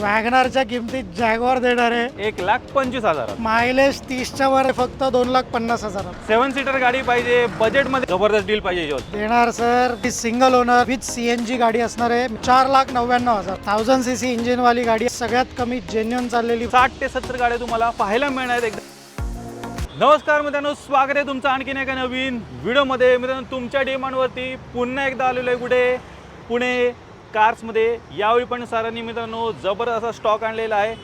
वॅगनारच्या किमतीत जॅगवार देणार आहे. एक लाख पंचवीस हजार. मायलेज तीसच्या वर आहे, फक्त दोन लाख पन्नास हजार. सेवन सीटर गाडी पाहिजे बजेटमध्ये जबरदस्त डील पाहिजे याच्यावर. देणार सर ती single owner with C N G गाडी असणार आहे. चार लाख नव्याण्णव हजार. थाउजंड सी सी इंजिन वाली गाडी आहे. सगळ्यात कमी जेन्युन चाललेली. साठ ते सत्तर गाड्या तुम्हाला पाहायला मिळणार आहेत. एकदा नमस्कार मित्रांनो स्वागत आहे तुमचं आणखीन एका नवीन व्हिडिओमध्ये मित्रांनो तुमच्या डिमांडवरती पुन्हा एकदा आलेलो आहे कुठे? पुणे कार्समध्ये यावेळी पण सरांनी मित्रांनो जबरदस्त असा स्टॉक आणलेला आहे.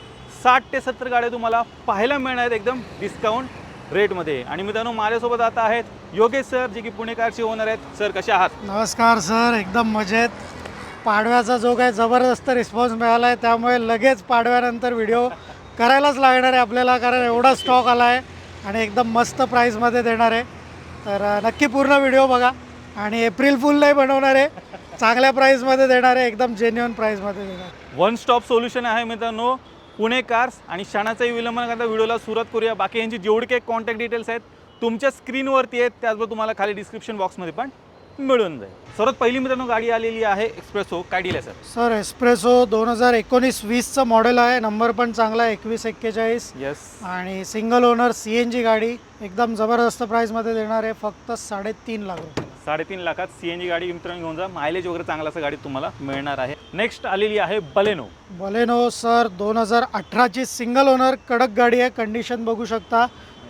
साठ ते सत्तर गाड्या तुम्हाला पाहायला मिळणार आहेत एकदम डिस्काउंट रेटमध्ये आणि मित्रांनो माझ्यासोबत आता आहेत योगेश सर जे की पुणे ओनर आहेत. सर कसे आहात? नमस्कार सर एकदम मजेत. पाडव्याचा जो काय जबरदस्त रिस्पॉन्स मिळाला आहे त्यामुळे लगेच पाडव्यानंतर व्हिडिओ करायलाच लागणार आहे आपल्याला कारण एवढा स्टॉक आला आहे आणि एकदम मस्त प्राईजमध्ये देणार आहे. तर नक्की पूर्ण व्हिडिओ बघा. आणि एप्रिल फुल नाही बनवणार आहे. चांगल्या प्राईजमध्ये देणार आहे एकदम जेन्युअन प्राईजमध्ये देणार. वन स्टॉप सोल्युशन आहे मित्रांनो पुणे कार्स आणि क्षणाचाही विलंब न करता व्हिडिओला सुरुवात करूया. बाकी यांची जेवढी काही कॉन्टॅक्ट डिटेल्स आहेत तुमच्या स्क्रीनवरती आहेत त्याचबरोबर तुम्हाला खाली डिस्क्रिप्शन बॉक्समध्ये पण मिळून जाईल. सर्वात पहिली मित्रांनो गाडी आलेली आहे एक्सप्रेसो काय डील आहे सर सर एस्प्रेसो दोन हजार एकोणीस वीसचं मॉडेल आहे. नंबर पण चांगला आहे एकवीस एक्केचाळीस. येस आणि single owner C N G गाडी एकदम जबरदस्त प्राईजमध्ये देणार आहे. फक्त साडेतीन लाख रुपये. साडेतीन लाखात सी एन जी गाडी मित्रांनो घेऊन जा. मायलेज वगैरे चांगला असं गाडी तुम्हाला मिळणार आहे. नेक्स्ट आलेली आहे बलेनो. बलेनो सर दोन हजार अठराची सिंगल ओनर कडक गाडी आहे. कंडिशन बघू शकता.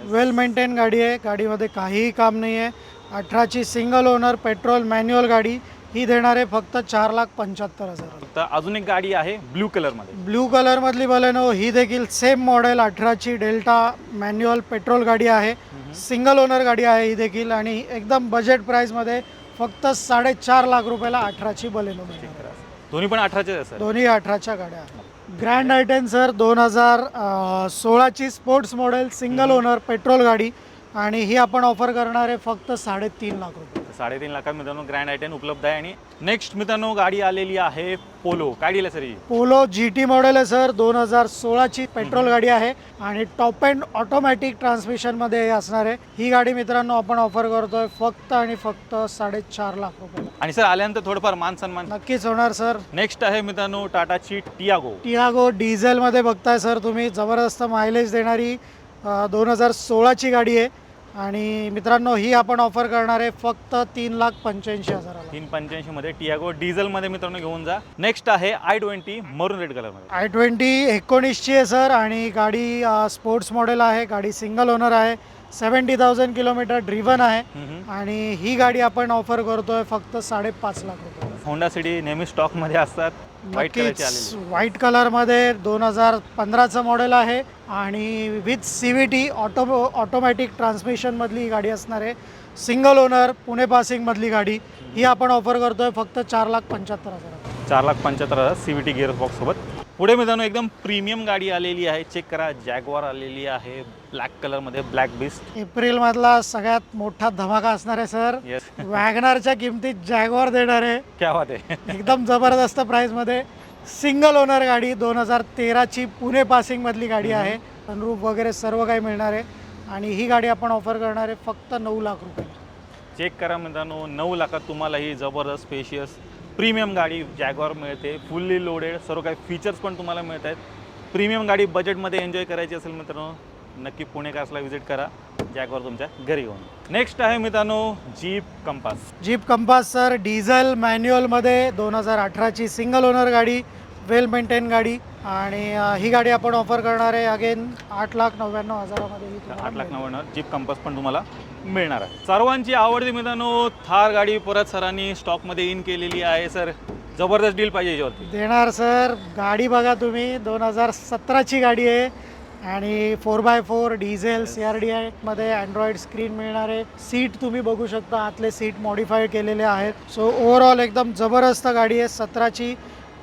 वेल मेंटेन गाडी आहे. गाडीमध्ये काहीही काम नाही आहे. अठराची सिंगल ओनर पेट्रोल मॅन्युअल गाडी. ही देणार आहे फक्त चार लाख पंच्याहत्तर हजार. फक्त अजून एक गाडी आहे ब्ल्यू कलरमध्ये. ब्ल्यू कलरमधली बलेनो ही देखील सेम मॉडेल अठराची डेल्टा मॅन्युअल पेट्रोल गाडी आहे. सिंगल ओनर गाडी आहे ही देखील आणि एकदम बजेट प्राईसमध्ये फक्त साडेचार लाख रुपयाला अठराची बलेनो मिळणार. दोन्ही पण अठराचे सर. दोन्ही अठराच्या गाड्या आहेत. ग्रँड आयटेन सर दोन हजार सोळाची sports model single owner petrol गाडी आणि ही आपण ऑफर करणार आहे फक्त साडेतीन लाख रुपये. साडेतीन लाखात मित्रांनो ग्रँड आयटेन उपलब्ध आहे आणि नेक्स्ट मित्रांनो गाडी आलेली आहे पोलो काय डील आहे सर ही? पोलो जी टी मॉडेल आहे सर. दोन हजार सोळाची पेट्रोल गाडी आहे आणि टॉप अँड ऑटोमॅटिक ट्रान्समिशनमध्ये असणार आहे. ही गाडी मित्रांनो आपण ऑफर करतोय फक्त आणि फक्त साडेचार लाख रुपये. आणि सर आल्यानंतर थोडंफार मान सन्मान? नक्कीच होणार सर. नेक्स्ट आहे मित्रांनो टाटाची टियागो टियागो डिझेलमध्ये बघताय सर तुम्ही. जबरदस्त मायलेज देणारी दोन हजार सोळाची गाडी आहे. आणि मित्रांनो ही आपण ऑफर करणार आहे फक्त तीन लाख पंच्याऐंशी हजाराला तीन पंच्याऐंशी मध्ये टियागो डिझेल मध्ये मित्रांनो घेऊन जा. नेक्स्ट आहे आय ट्वेंटी मरून रेड कलरमध्ये. आय ट्वेंटी एकोणीसची आहे सर आणि गाडी स्पोर्ट्स मॉडेल आहे गाडी सिंगल ओनर आहे सेवन्टी थाउजंड किलोमीटर ड्रिव्हन आहे. आणि ही गाडी आपण ऑफर करतोय फक्त साडेपाच लाख रुपये. होंडा सिटी नेहमी स्टॉकमध्ये असतात. व्हाईट कलरची नक्कीच आलेली. व्हाईट कलरमध्ये दोन हजार पंधराचं मॉडेल आहे आणि with C V T auto automatic ट्रान्समिशनमधली ही गाडी असणार आहे. सिंगल ओनर पुणे पासिंगमधली गाडी. ही आपण ऑफर करतोय फक्त चार लाख पंच्याहत्तर हजार. चार लाख पंच्याहत्तर हजार C V T gear box सोबत. पुढे मित्रांनो एकदम प्रीमियम गाडी आलेली आहे. चेक करा जॅगवार आलेली आहे. ब्लॅक कलरमध्ये ब्लॅक बिस्ट. एप्रिलमधला सगळ्यात मोठा धमाका असणार आहे सर. येस वॅगनारच्या किमतीत जॅगवार देणार आहे. क्या बात आहे. एकदम जबरदस्त प्राईसमध्ये सिंगल ओनर गाडी दोन हजार तेराची पुणे पासिंगमधली गाडी आहे. अनुरूप वगैरे सर्व काही मिळणार आहे. आणि ही गाडी आपण ऑफर करणार आहे फक्त नऊ लाख रुपये. चेक करा मित्रांनो नऊ लाखात तुम्हाला ही जबरदस्त स्पेशियस प्रीमियम गाडी जॅगवार मिळते. फुल्ली लोडेड सर्व काही फीचर्स पण तुम्हाला मिळत आहेत. प्रीमियम गाडी बजेटमध्ये एन्जॉय करायची असेल मित्रांनो नक्की पुणे कार्सला व्हिजिट करा. जॅगवार तुमच्या घरी येऊन. नेक्स्ट आहे मित्रांनो Jeep Compass. Jeep Compass sir. Diesel मॅन्युअलमध्ये दोन हजार अठराची सिंगल ओनर गाडी वेल मेंटेन गाडी आणि ही गाडी आपण ऑफर करणार आहे अगेन आठ लाख नव्याण्णव हजारामध्ये आठ लाख. नव्याण्णव जीप कंपास पण तुम्हाला मिळणार आहे. सर्वांची आवडती मित्रांनो थार गाडी परत सरांनी स्टॉकमध्ये इन केलेली आहे सर. जबरदस्त डील पाहिजे याच्यावरती. देणार सर. गाडी बघा तुम्ही. दोन हजार सतराची गाडी आहे. आणि four by four diesel C R D आयमध्ये अँड्रॉइड स्क्रीन मिळणार आहे सीट तुम्ही बघू शकता. आतले सीट मॉडीफाय केलेले आहेत. सो ओव्हरऑल एकदम जबरदस्त गाडी आहे. सतराची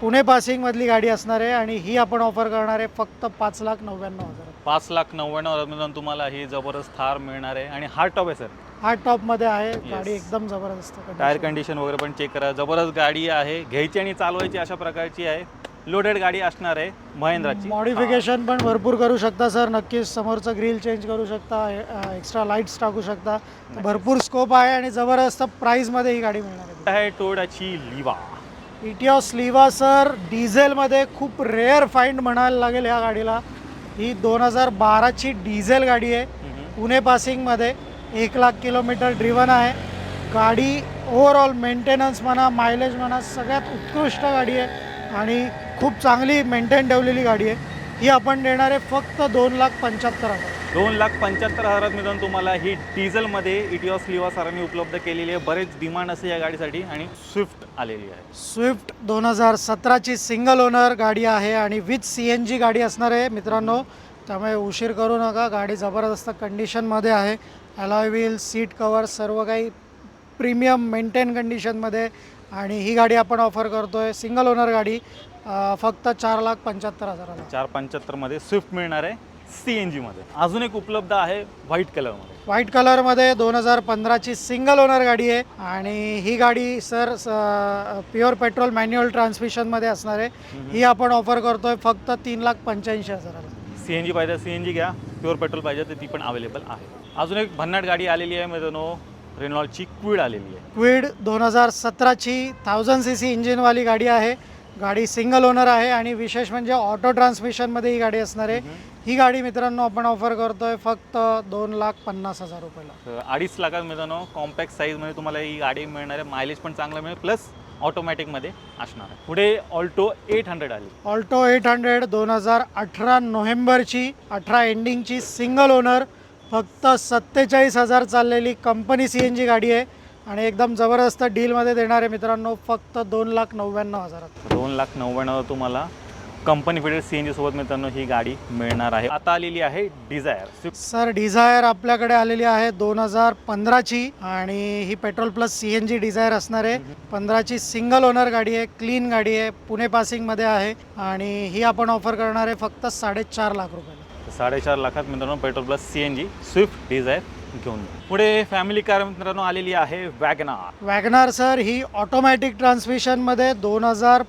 पुणे पासिंगमधली गाडी असणार आहे आणि ही आपण ऑफर करणार आहे फक्त पाच लाख नव्याण्णव हजार. पाच लाख नव्याण्णव हजारमधून तुम्हाला ही जबरदस्त थार मिळणार आहे. आणि हार्ड टॉप आहे सर हा टॉपमध्ये आहे. गाडी एकदम जबरदस्त. टायर कंडिशन वगैरे पण चेक करा. जबरदस्त गाडी आहे. घ्यायची आणि चालवायची अशा प्रकारची आहे. लोडेड गाडी असणार आहे महिंद्राची. मॉडिफिकेशन पण भरपूर करू शकता सर नक्कीच समोरचं ग्रिल चेंज करू शकता एक्स्ट्रा लाईट्स टाकू शकता. भरपूर स्कोप आहे आणि जबरदस्त प्राईजमध्ये ही गाडी मिळणार आहे. टोडाची लिवा? इटिओस लिवा सर डिझेलमध्ये खूप रेअर फाइंड म्हणायला लागेल ह्या गाडीला. ही दोन हजार बाराची डिझेल गाडी आहे. पुणे पासिंगमध्ये एक लाख किलोमीटर ड्रिवन आहे. गाडी ओव्हरऑल मेंटेनन्स म्हणा मायलेज म्हणा सगळ्यात उत्कृष्ट गाडी आहे. आणि खूप चांगली मेंटेन ठेवलेली गाडी आहे. ही आपण देणार आहे फक्त दोन लाख पंच्याहत्तर हजार. दोन लाख पंच्याहत्तर हजारात मिळून तुम्हाला ही डिझेलमध्ये इटिओस लिवा सरांनी उपलब्ध केलेली आहे. बरेच डिमांड असे या गाडीसाठी आणि स्विफ्ट आलेली आहे. स्विफ्ट दोन हजार सतराची सिंगल ओनर गाडी आहे आणि विथ सी एन जी गाडी असणार आहे मित्रांनो. त्यामुळे उशीर करू नका गाडी जबरदस्त कंडिशनमध्ये आहे. अलॉय व्हील सीट कवर सर्व काही प्रीमियम मेंटेन कंडिशनमध्ये आणि ही गाडी आपण ऑफर करतो आहे सिंगल ओनर गाडी. अं, फक्त चार लाख पंच्याहत्तर हजाराला. चार पंच्याहत्तरमध्ये स्विफ्ट मिळणार आहे सी एन जीमध्ये अजून एक उपलब्ध आहे व्हाईट कलरमध्ये. व्हाईट कलरमध्ये दोन हजार पंधराची सिंगल ओनर गाडी आहे आणि ही गाडी सर प्युअर पेट्रोल मॅन्युअल ट्रान्समिशनमध्ये असणार आहे. ही आपण ऑफर करतोय फक्त तीन लाख पंच्याऐंशी हजाराला. सी एन जी पाहिजे सी एन जी घ्या. प्युअर पेट्रोल पाहिजे तर ती पण अवेलेबल आहे. अजून एक भन्नाट गाडी आलेली आहे मित्रांनो रेनॉल्डची क्विड आलेली आहे. क्विड दोन हजार सतराची थाउजंड सी सी इंजिनवाली गाडी आहे. गाडी सिंगल ओनर आहे आणि विशेष म्हणजे ऑटो ट्रान्समिशनमध्ये ही गाडी असणार आहे. ही गाडी मित्रांनो आपण ऑफर करतोय फक्त दोन लाख पन्नास हजार रुपयाला. तर अडीच लाखात मित्रांनो कॉम्पॅक्ट साईजमध्ये तुम्हाला ही गाडी मिळणार आहे. मायलेज पण चांगलं मिळेल प्लस ऑटोमॅटिकमध्ये असणार आहे. पुढे ऑल्टो एट हंड्रेड आली. ऑल्टो एट हंड्रेड दोन हजार अठरा नोव्हेंबरची अठरा एंडिंगची सिंगल ओनर फक्त सत्तेचाळीस हजार चाललेली कंपनी सी एन जी गाडी आहे. आणि एकदम जबरदस्त डीलमध्ये देणार आहे मित्रांनो फक्त दोन लाख नव्याण्णव हजारात. दोन लाख नव्याण्णव तुम्हाला company fitted C N G सोबत मित्रांनो ही गाडी मिळणार आहे. आता आलेली आहे डिझायर. सर डिझायर आपल्याकडे आलेली आहे दोन हजार पंधराची आणि ही petrol plus C N G Dzire असणार आहे. पंधराची सिंगल ओनर गाडी आहे क्लीन गाडी आहे पुणे पासिंगमध्ये आहे आणि ही आपण ऑफर करणार आहे फक्त साडेचार लाख रुपयाला. साडेचार लाखात मित्रांनो petrol plus C N G Swift Dzire. घेऊन. पुढे फॅमिली कार मित्रांनो आलेली आहे वॅगनार वॅगनार सर ही ऑटोमॅटिक ट्रान्समिशनमध्ये दोन हजार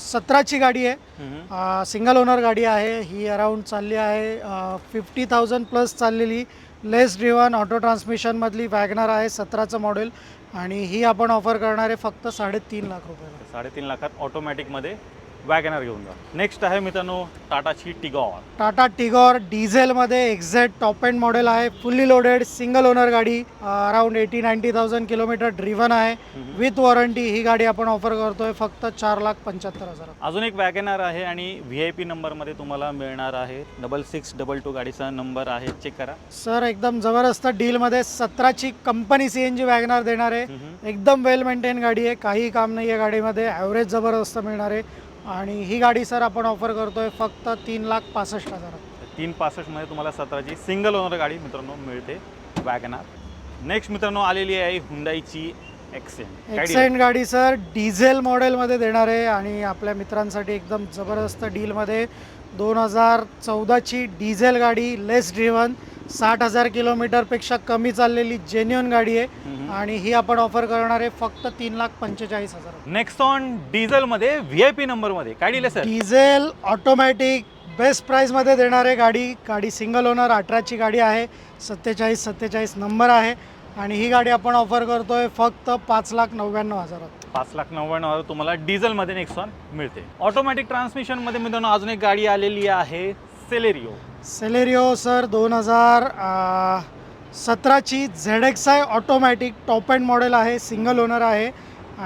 सतराची गाडी आहे. सिंगल ओनर गाडी आहे. ही अराऊंड चालली आहे फिफ्टी थाउजंड प्लस चाललेली लेस ड्रिवन ऑटो ट्रान्समिशनमधली वॅगनार आहे सतराचं मॉडेल आणि ही आपण ऑफर करणार आहे फक्त साडेतीन लाख रुपयाला. साडेतीन लाखात ऑटोमॅटिकमध्ये वॅगनार घेऊन जा. नेक्स्ट आहे मित्रांनो टाटाची टिगॉर टाटा टिगॉर डिझेलमध्ये एक्झॅक्ट टॉप एंड मॉडेल आहे फुल्ली लोडेड सिंगल ओनर गाडी around eighty ninety thousand kilometre driven आहे. विथ वॉरंटी ही गाडी आपण ऑफर करतोय फक्त चार लाख पंच्याहत्तर हजारात. अजून एक वॅगनार आहे आणि व्ही आय पी नंबरमध्ये तुम्हाला मिळणार आहे. डबल सिक्स डबल टू गाडीचा नंबर आहे. चेक करा. सर एकदम जबरदस्त डीलमध्ये सतराची company C N G WagonR देणार आहे. एकदम वेल मेंटेन गाडी आहे. काही काम नाही आहे गाडीमध्ये. ॲव्हरेज जबरदस्त मिळणार आहे. आणि ही गाडी सर आपण ऑफर करतोय फक्त तीन लाख पासष्ट हजारात तीन पासष्टमध्ये तुम्हाला सतराची सिंगल ओनर गाडी मित्रांनो मिळते वॅगनार. नेक्स्ट मित्रांनो आलेली आहे हुंडाईची एक्सेंट एक्सेंट गाडी सर डिझेल मॉडेलमध्ये देणार आहे आणि आपल्या मित्रांसाठी एकदम जबरदस्त डीलमध्ये दोन हजार चौदाची डिझेल गाडी लेस ड्रिव्हन साठ हजार किलोमीटरपेक्षा कमी चाललेली जेन्युन गाडी आहे. आणि ही आपण ऑफर करणार आहे फक्त तीन लाख पंचेचाळीस हजार. नेक्स्ट ऑन डिझेलमध्ये व्ही आय पी नंबरमध्ये काय दिलं सर डिझेल ऑटोमॅटिक बेस्ट प्राईजमध्ये देणार आहे गाडी. गाडी सिंगल ओनर अठराची गाडी आहे. सत्तेचाळीस सत्तेचाळीस नंबर आहे. आणि ही गाडी आपण ऑफर करतोय फक्त पाच लाख नव्याण्णव हजारात. पाच लाख नव्याण्णव हजार तुम्हाला डिझेलमध्ये नेक्सॉन मिळते. ऑटोमॅटिक ट्रान्समिशनमध्ये मित्रांनो अजून एक गाडी आलेली आहे. सेलेरिओ सेलेरिओ सर दोन हजार सतराची Z X I automatic top end model आहे सिंगल ओनर आहे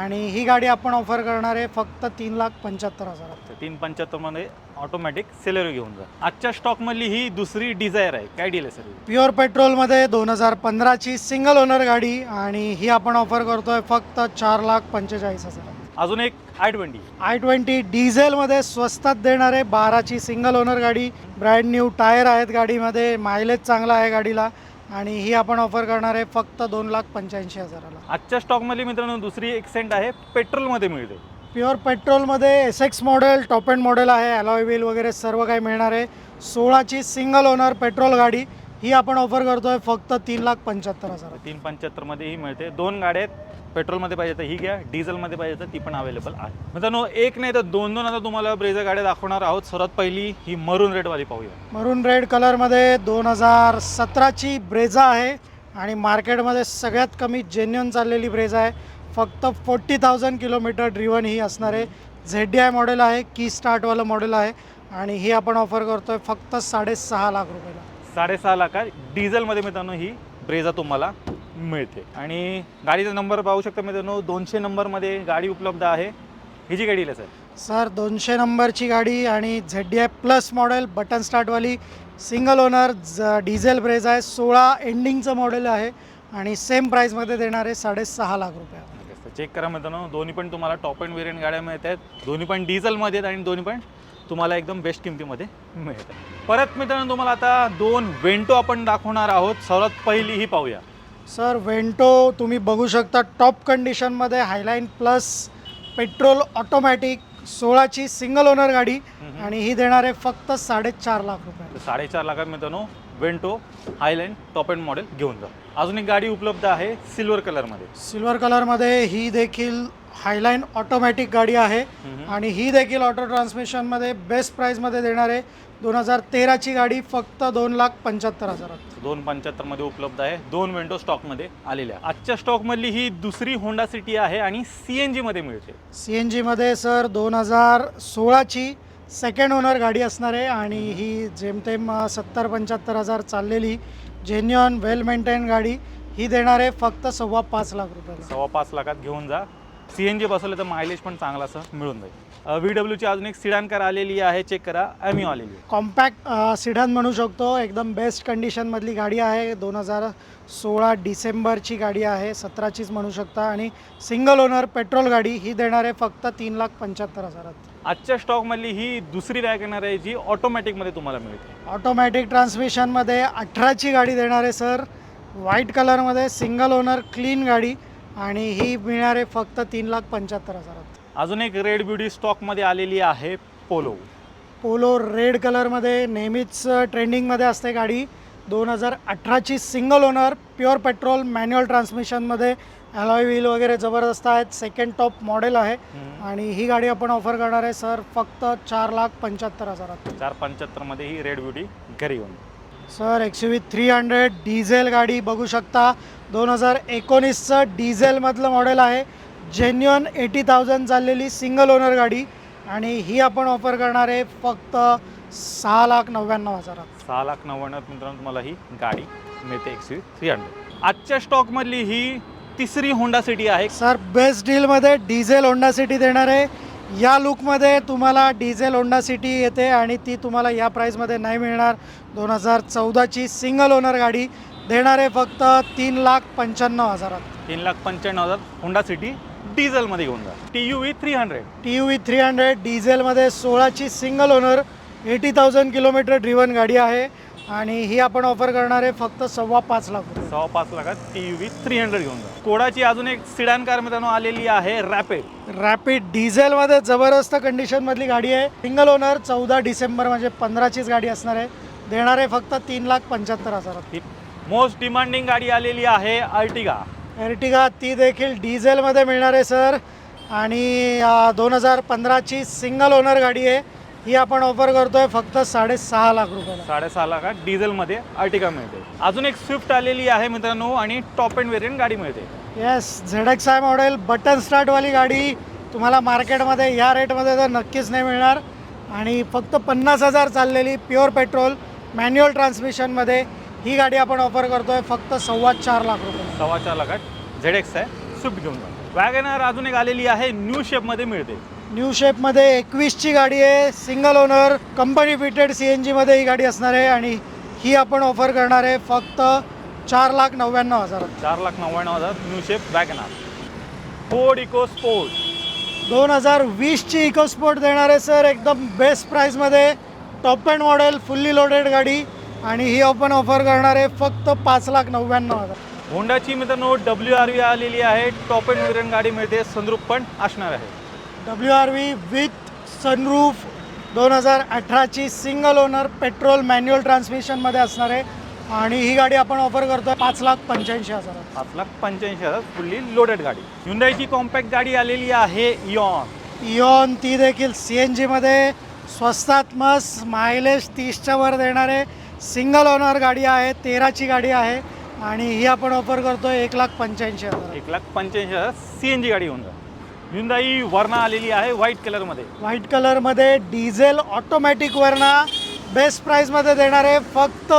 आणि ही गाडी आपण ऑफर करणार आहे फक्त तीन लाख पंच्याहत्तर हजारात तर तीन पंच्याहत्तरमध्ये ऑटोमॅटिक सेलेरिओ घेऊन जा. आजच्या स्टॉकमधली ही दुसरी डिझायर आहे. काय डील आहे सर? प्युअर पेट्रोलमध्ये दोन हजार पंधराची सिंगल ओनर गाडी आणि ही आपण ऑफर करतोय फक्त चार लाख पंचेचाळीस हजार. अजून एक आय ट्वेंटी. आय ट्वेंटी डिझेलमध्ये स्वस्तात देणारे बाराची सिंगल ओनर गाडी ब्रँड न्यू टायर आहेत गाडीमध्ये मायलेज चांगला आहे गाडीला आणि ही आपण ऑफर करणार आहे फक्त दोन लाख पंच्याऐंशी हजाराला. आजच्या स्टॉकमधली मित्रांनो दुसरी एक्सेंट आहे पेट्रोलमध्ये मिळते. Pure पेट्रोलमध्ये S X model top end model आहे अलॉय व्हील वगैरे सर्व काही मिळणार आहे. सोळाची सिंगल ओनर पेट्रोल गाडी ही आपण ऑफर करतोय फक्त तीन लाख पंच्याहत्तर हजार. तीन पंच्याहत्तरमध्ये ही मिळते. दोन गाड्या आहेत. पेट्रोलमध्ये पाहिजे तर ही घ्या. डिझेलमध्ये पाहिजे तर ती पण अवेलेबल आहे. मित्रांनो एक नाही तर दोन दोन आता तुम्हाला ब्रेझा गाड्या दाखवणार आहोत. सर्वात पहिली ही मरून रेडवाली पाहूया. मरून रेड कलरमध्ये दोन हजार सतराची ब्रेझा आहे आणि मार्केटमध्ये सगळ्यात कमी जेन्युन चाललेली ब्रेझा आहे. फक्त फोर्टी थाउजंड किलोमीटर ड्रिवन ही असणार आहे. झेड डी आय मॉडेल आहे की स्टार्टवालं मॉडेल आहे आणि ही आपण ऑफर करतो आहे फक्त साडेसहा लाख रुपयाला. साडेसहा लाखात डिझेलमध्ये मित्रांनो ही ब्रेझा तुम्हाला मिळते. आणि गाडीचा नंबर पाहू शकता मित्रांनो दोनशे नंबरमध्ये गाडी उपलब्ध आहे. ही जी गाडी आहे सर? सर दोनशे नंबरची गाडी आणि Z D I plus model button स्टार्टवाली single owner ज डिझेल ब्रेज आहे. सोळा एंडिंगचं मॉडेल आहे आणि सेम प्राईसमध्ये देणार आहे साडेसहा लाख रुपया. चेक करा मित्रांनो दोन्ही पण तुम्हाला टॉप अँड वेरियंट गाड्या मिळत आहेत. दोन्ही पण डिझेलमध्ये आहेत आणि दोन्ही पण तुम्हाला एकदम बेस्ट किमतीमध्ये मिळतात परत मित्रांनो तुम्हाला आता दोन वेंटो आपण दाखवणार आहोत. सर्वात पहिली ही पाहूया. सर वेंटो तुम्ही बघू शकता टॉप कंडिशनमध्ये हायलाईन प्लस पेट्रोल ऑटोमॅटिक सोळाची सिंगल ओनर गाडी आणि ही देणार आहे फक्त साडेचार लाख रुपये. साडेचार लाखात मित्रांनो Vento Highline top end model घेऊन जा. अजून एक गाडी उपलब्ध आहे सिल्वर कलरमध्ये सिल्वर कलरमध्ये ही देखील हायलाईन ऑटोमॅटिक गाडी आहे आणि ही देखील ऑटो ट्रान्समिशनमध्ये बेस्ट प्राईजमध्ये देणार आहे. दोन हजार तेराची गाडी फक्त दोन लाख पंच्याहत्तर हजारात दोन पंच्याहत्तरमध्ये उपलब्ध आहे. दोन वेंटो स्टॉकमध्ये आलेल्या. आजच्या स्टॉकमधली ही दुसरी होंडा सिटी आहे आणि सी एन जीमध्ये मिळते. सी एन जीमध्ये सर दोन हजार सोळाची सेकंड ओनर गाडी असणार आहे आणि ही जेमतेम सत्तर पंच्याहत्तर हजार चाललेली जेन्युअन वेल मेंटेन गाडी ही देणार आहे फक्त सव्वा पाच लाख रुपयाला. सव्वा पाच लाखात घेऊन जा. सी एन जी बसवलं तर मायलेज पण चांगला असं मिळून जाईल. व्ही डब्ल्यूची अजून एक सिडान कार आलेली आहे चेक करा. ॲम्यू आलेली आहे. कॉम्पॅक्ट सिडन म्हणू शकतो. एकदम बेस्ट कंडिशनमधली गाडी आहे. दोन हजार सोळा डिसेंबरची गाडी आहे. सतराचीच म्हणू शकता. आणि सिंगल ओनर पेट्रोल गाडी ही देणार आहे फक्त तीन लाख पंच्याहत्तर हजारात. आजच्या स्टॉकमधली ही दुसरी वॅगनर आहे जी ऑटोमॅटिकमध्ये तुम्हाला मिळते. ऑटोमॅटिक ट्रान्समिशनमध्ये अठराची गाडी देणार आहे सर व्हाईट कलरमध्ये सिंगल ओनर क्लीन गाडी. आणि ही मिळणार आहे फक्त तीन लाख पंच्याहत्तर हजारात. अजून एक रेड ब्युटी स्टॉकमध्ये आलेली आहे पोलो. पोलो रेड कलरमध्ये नेहमीच ट्रेंडिंगमध्ये असते गाडी. दोन हजार अठराची single owner pure petrol manual ट्रान्समिशनमध्ये alloy wheel वगैरे जबरदस्त आहेत. सेकंड टॉप मॉडेल आहे. आणि ही गाडी आपण ऑफर करणार आहे सर फक्त चार लाख पंच्याहत्तर हजारात. चार पंच्याहत्तरमध्ये ही रेड ब्युटी घरी येऊन. Sir X V three hundred diesel गाडी बघू शकता. दोन हजार एकोणीसचं डिझेलमधलं मॉडेल आहे. जेन्युअन एटी थाउजंड चाललेली सिंगल ओनर गाडी. आणि ही आपण ऑफर करणार आहे फक्त सहा लाख नव्याण्णव हजारात. सहा लाख नव्याण्णव मित्रांनो तुम्हाला ही गाडी मिळते एक्स थ्री हंड्रेड आजच्या स्टॉकमधली ही तिसरी होंडा सिटी आहे. सर बेस्ट डीलमध्ये डिझेल होंडा सिटी देणार आहे. या लुकमध्ये तुम्हाला डिझेल होंडा सिटी येते आणि ती तुम्हाला या प्राईसमध्ये नाही मिळणार. दोन हजार चौदाची सिंगल ओनर गाडी देणार आहे फक्त तीन लाख पंच्याण्णव हजारात. तीन लाख पंच्याण्णव हजार होंडा सिटी डिझेलमध्ये घेऊन जा. T U V three hundred T U V three hundred डिझेलमध्ये सोळाची single owner eighty thousand kilometre driven गाडी आहे. आणि ही आपण ऑफर करणार आहे फक्त सव्वा पाच लाख रुपये. सव्वा पाच लाखात T U V three hundred घेऊन जा. कोडाची अजून एक सिडान कार मित्रांनो आलेली आहे रॅपिड रॅपिड डिझेलमध्ये जबरदस्त कंडिशनमधली गाडी आहे. सिंगल ओनर चौदा डिसेंबर म्हणजे पंधराचीच गाडी असणार आहे. देणार आहे फक्त तीन लाख पंच्याहत्तर हजारात. ही मोस्ट डिमांडिंग गाडी आलेली आहे अर्टिगा एर्टिगा ती देखील डिझेलमध्ये मिळणार आहे सर आणि दोन हजार पंधराची सिंगल ओनर गाडी आहे. ही आपण ऑफर करतोय फक्त साडेसहा लाख रुपयाला. साडेसहा लाखात डिझेलमध्ये अर्टिगा मिळते. अजून एक स्विफ्ट आलेली आहे मित्रांनो आणि टॉप अँड वेरियंट गाडी मिळते. Yes Z X I model button स्टार्टवाली गाडी. तुम्हाला मार्केटमध्ये या रेटमध्ये तर नक्कीच नाही मिळणार. आणि फक्त पन्नास हजार चाललेली प्युअर पेट्रोल मॅन्युअल ट्रान्समिशनमध्ये ही गाडी आपण ऑफर करतोय फक्त सव्वा चार लाख रुपये. सव्वा चार लाखात झेड एक्स आहे स्विफ्ट घेऊन वॅगनर अजून एक आलेली आहे न्यू शेपमध्ये मिळते. न्यू शेपमध्ये एकवीसची गाडी आहे. Single owner company fitted C N जीमध्ये ही गाडी असणार आहे आणि ही आपण ऑफर करणार आहे फक्त चार लाख नव्याण्णव हजारात. चार लाख नव्याण्णव हजार new shape WagonR Ford EcoSport दोन हजार वीसची इकोस्पोर्ट देणार आहे सर एकदम best प्राईसमध्ये top end model fully loaded गाडी. आणि ही आपण ऑफर करणार आहे फक्त पाच लाख नव्याण्णव हजार. होंडाची मित्रांनो डब्ल्यू आर व्ही आलेली आहे. टॉप अँड गाडी मिळते. संद्रूप पण असणार आहे. W R V with sunroof दोन हजार अठराची सिंगल ओनर पेट्रोल मॅन्युअल ट्रान्समिशनमध्ये असणार आहे. आणि ही गाडी आपण ऑफर करतोय पाच लाख पंच्याऐंशी हजारात. पाच लाख पंच्याऐंशी हजार फुल्ली लोडेड गाडी. हुंडाईची कॉम्पॅक्ट गाडी आलेली आहे इॉन इऑन ती देखील सी एन जीमध्ये स्वस्तात मस्त मायलेज तीसच्या वर देणारे सिंगल ओनर गाडी आहे तेराची गाडी आहे. आणि ही आपण ऑफर करतोय एक लाख पंच्याऐंशी हजार. एक लाख पंच्याऐंशी हजार सी एन जी गाडी घेऊन जा हुंदाई वर्णा आलेली आहे व्हाईट कलरमध्ये व्हाईट कलरमध्ये डिझेल ऑटोमॅटिक वरना बेस्ट प्राईसमध्ये देणार आहे फक्त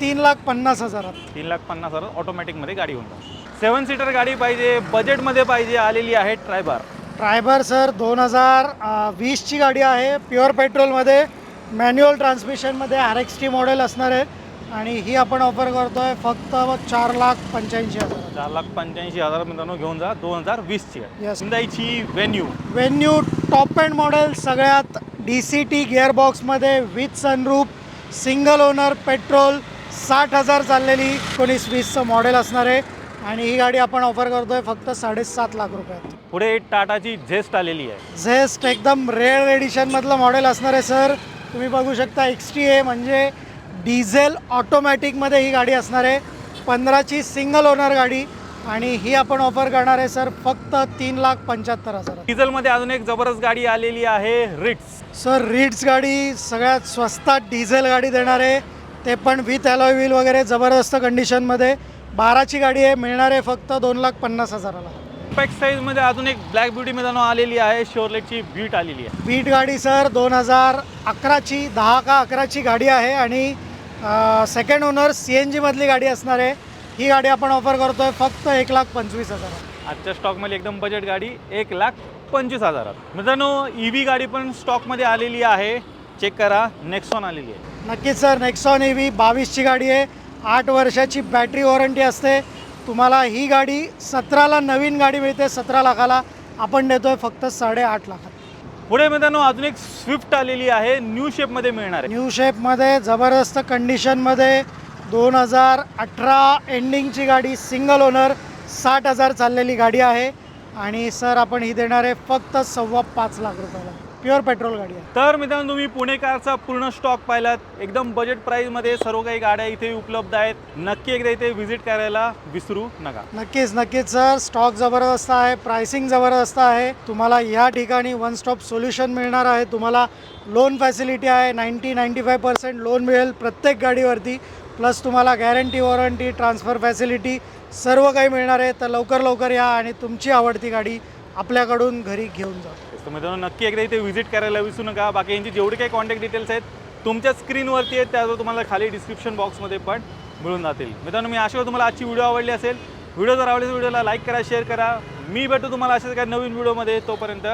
तीन लाख पन्नास हजारात. तीन लाख पन्नास हजार ऑटोमॅटिकमध्ये गाडी घेऊन जा सेवन सीटर गाडी पाहिजे बजेटमध्ये पाहिजे आलेली आहे ट्रायबार ट्रायबर सर दोन हजार वीसची गाडी आहे. प्युअर पेट्रोलमध्ये मॅन्युअल ट्रान्समिशनमध्ये आर एक्स टी मॉडेल असणार आहे. आणि ही आपण ऑफर करतोय फक्त चार लाख पंच्याऐंशी हजार. चार लाख पंच्याऐंशी हजार मित्रांनो घेऊन जा दोन हजार वीसची Yes. हुंदाईची Venue Venue top end model सगळ्यात D C T गिअरबॉक्समध्ये with sunroof single owner petrol साठ हजार चाललेली एकोणीस वीसचं मॉडेल असणार आहे. आणि ही गाडी आपण ऑफर करतोय फक्त साडेसात लाख रुपयात. पुढे टाटाची झेस्ट आलेली आहे. झेस्ट एकदम रेअर एडिशनमधलं मॉडेल असणार आहे सर तुम्ही बघू शकता एक्स टी ए म्हणजे डिझेल ऑटोमॅटिकमध्ये ही गाडी असणार आहे. पंधराची सिंगल ओनर गाडी आणि ही आपण ऑफर करणार आहे सर फक्त तीन लाख पंच्याहत्तर हजारात डिझेलमध्ये अजून एक जबरदस्त गाडी आलेली आहे रिट्स. सर रिड्स गाडी सगळ्यात स्वस्तात डिझेल गाडी देणार आहे. ते पण विथ अलॉय व्हील वगैरे जबरदस्त कंडिशनमध्ये बाराची गाडी आहे मिळणार आहे फक्त दोन लाख पन्नास हजाराला. पॅक साईजमध्ये अजून एक ब्लॅक ब्युटी मित्रांनो आलेली आहे शोरलेटची बीट आलेली आहे. बीट गाडी सर दोन हजार अकराची दहा का अकराची गाडी आहे आणि सेकंड ओनर सी एन जीमधली गाडी असणार आहे. ही गाडी आपण ऑफर करतोय फक्त एक लाख पंचवीस हजार आजच्या स्टॉकमध्ये एकदम बजेट गाडी एक लाख पंचवीस हजारात. मित्रांनो ई व्ही गाडी पण स्टॉकमध्ये आलेली आहे. चेक करा नेक्सॉन आलेली आहे. नक्कीच सर नेक्सॉन ई व्ही बावीसची गाडी आहे. आठ वर्षाची बॅटरी वॉरंटी असते. तुम्हाला ही गाडी सतराला नवीन गाडी मिळते सतरा लाखाला. आपण देतोय फक्त साडेआठ लाखात. पुढे मित्रांनो अजून एक स्विफ्ट आलेली आहे. न्यू शेपमध्ये मिळणार आहे. न्यू शेपमध्ये जबरदस्त कंडिशनमध्ये दोन हजार अठरा एंडिंगची गाडी सिंगल ओनर साठ हजार चाललेली गाडी आहे. आणि सर आपण ही देणार आहे फक्त सव्वा पाच लाख रुपयाला. प्युअर पेट्रोल गाडी आहे. तर मित्रांनो तुम्ही पुणे कारचा पूर्ण स्टॉक पाहिलात. एकदम बजेट प्राईजमध्ये सर्व काही गाड्या इथे उपलब्ध आहेत. नक्की एकदा इथे व्हिजिट करायला विसरू नका. नक्कीच नक्कीच सर स्टॉक जबरदस्त आहे प्राइसिंग जबरदस्त आहे. तुम्हाला या ठिकाणी वन स्टॉप सोल्युशन मिळणार आहे. तुम्हाला लोन फॅसिलिटी आहे ninety ninety five percent loan मिळेल प्रत्येक गाडीवरती. प्लस तुम्हाला गॅरंटी वॉरंटी ट्रान्सफर फॅसिलिटी सर्व काही मिळणार आहे. तर लवकर लवकर या आणि तुमची आवडती गाडी आपल्याकडून घरी घेऊन जा. तर मित्रांनो नक्की एकदा इथे व्हिजिट करायला विसरू नका. बाकी यांची जेवढे काही कॉन्टॅक्ट डिटेल्स आहेत तुमच्या स्क्रीनवरती आहेत त्यावर तुम्हाला खाली डिस्क्रिप्शन बॉक्समध्ये पण मिळून जातील. मित्रांनो मी आशा तुम्हाला आजची व्हिडिओ आवडली असेल. व्हिडिओ जर आवडली तर व्हिडिओला लाईक करा शेअर करा. मी भेटतो तुम्हाला अशाच काही नवीन व्हिडिओमध्ये तोपर्यंत